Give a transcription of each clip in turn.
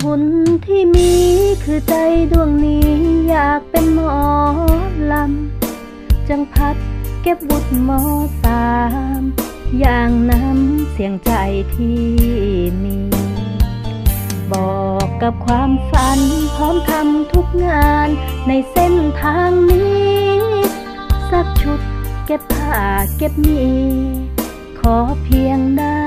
ทุนที่มีคือใจดวงนี้อยากเป็นหมอลำ จังพัดเก็บวุฒมอสาม อย่างน้ำเสียงใจที่มี บอกกับความฝันพร้อมทำทุกงานในเส้นทางนี้ สักชุดเก็บผ้าเก็บมี ขอเพียงได้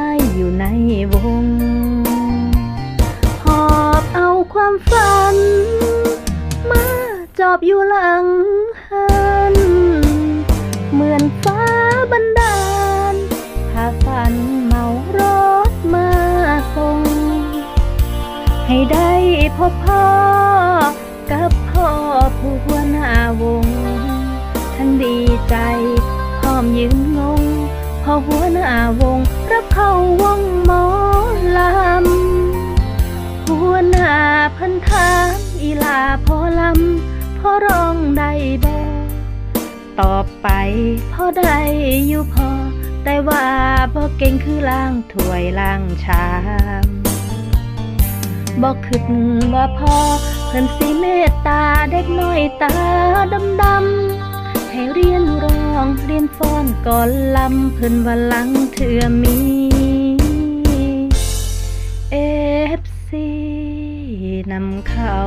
อยู่หลังหัน เหมือนฟ้าบันดาลพาฝันเมารถมาส่ง ให้ได้พบพ่อ กับพ่อผู้หัวหน้าวง ทั้งดีใจพร้อมยืนงงพ่อหัวหน้าวง รับเข้าวงหมอลำหัวหน้าพันถามอีลาพอลำ พ่อร้องได้บ่ตอบไปพ่อได้อยู่พอ แต่ว่าบ่เก่งคือล้างถ้วยล้างชามบอกคิดว่าพ่อเพิ่นสิเมตตาเด็กน้อยตาดำดำให้เรียนร้องเรียนฟ้อนก่อนลำเพิ่นว่าลังเถื่อมีเอฟซีนำเขา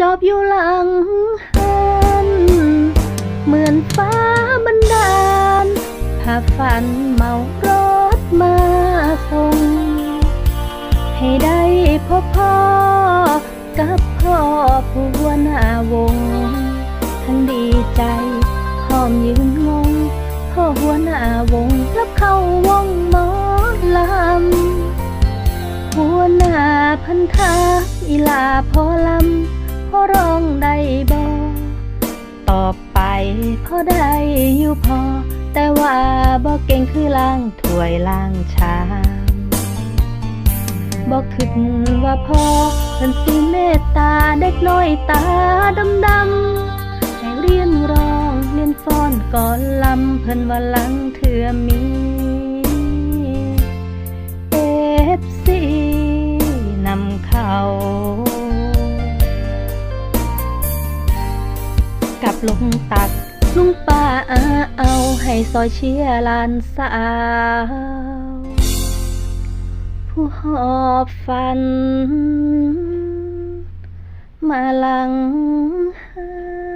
จอบอยู่หลังหันเหมือนฟ้าบันดาลพาฝันเมารถมาส่ง ให้ได้พบพ่อ กับพ่อผู้หัวหน้าวง ทั้งดีใจพ่อมยืนงง พ่อหัวหน้าวงรับเข้าวงหมอลำหัวหน้าพันธาอีลาพอลำ อร้องได้บอตอบไปพอได้อยู่พอ แต่ว่าบ่เก่งคือล้างถ้วยล้างชามบอกคิดว่าพอเพิ่นสิเมตตาเด็กน้อยตาดำดำๆให้เรียนร้องเรียนฟ้อนก่อนลำเพิ่นว่าลังเถื่อมี กับลงตักลุงป้าอาเอาให้ซอยเชียลานสาว ผู้หอบฝัน มาหลังหา